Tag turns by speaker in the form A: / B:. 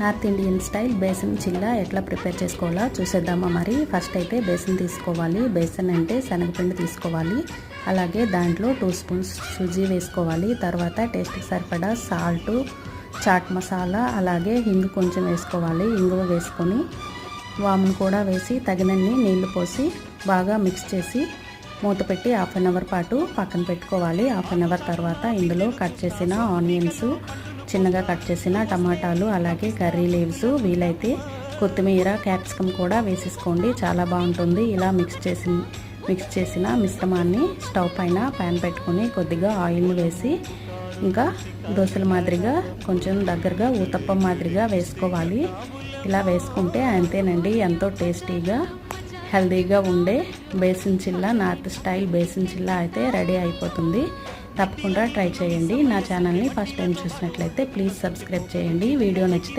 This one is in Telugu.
A: North Indian style besan chilla ఎట్లా ప్రిపేర్ చేసుకోవాలో చూసేద్దామా మరి. ఫస్ట్ అయితే బేసన్ తీసుకోవాలి. బేసన్ అంటే శనగపిండి తీసుకోవాలి. అలాగే దాంట్లో టూ స్పూన్స్ సుజీ వేసుకోవాలి. తర్వాత టేస్ట్కి సరిపడా సాల్ట్ చాట్ మసాలా అలాగే హింగు కొంచెం వేసుకోవాలి. ఇంగువ వేసుకొని వామును కూడా వేసి తగినన్ని నీళ్ళు పోసి బాగా మిక్స్ చేసి మూత పెట్టి హాఫ్ అన్ అవర్ పాటు పక్కన పెట్టుకోవాలి. హాఫ్ అన్ అవర్ తర్వాత ఇందులో కట్ చేసిన ఆనియన్స్ చిన్నగా కట్ చేసిన టమాటాలు అలాగే కర్రీ లీవ్స్ వీలైతే కొత్తిమీర క్యాప్సికమ్ కూడా వేసేసుకోండి. చాలా బాగుంటుంది. ఇలా మిక్స్ చేసి మిక్స్ చేసిన మిశ్రమాన్ని స్టవ్ పైన ప్యాన్ పెట్టుకొని కొద్దిగా ఆయిల్ వేసి ఇంకా దోశల మాదిరిగా కొంచెం దగ్గరగా ఊతప్పం మాదిరిగా వేసుకోవాలి. ఇలా వేసుకుంటే అంతేనండి. ఎంతో టేస్టీగా హెల్తీగా ఉండే బేసిన్ చిల్లా నార్త్ స్టైల్ బేసిన్ చిల్లా అయితే రెడీ అయిపోతుంది. తప్పకుండా ట్రై చేయండి నా ఛానల్ని ఫస్ట్ టైం చూసినట్లయితే ప్లీజ్ సబ్స్క్రైబ్ చేయండి వీడియో నచ్చితే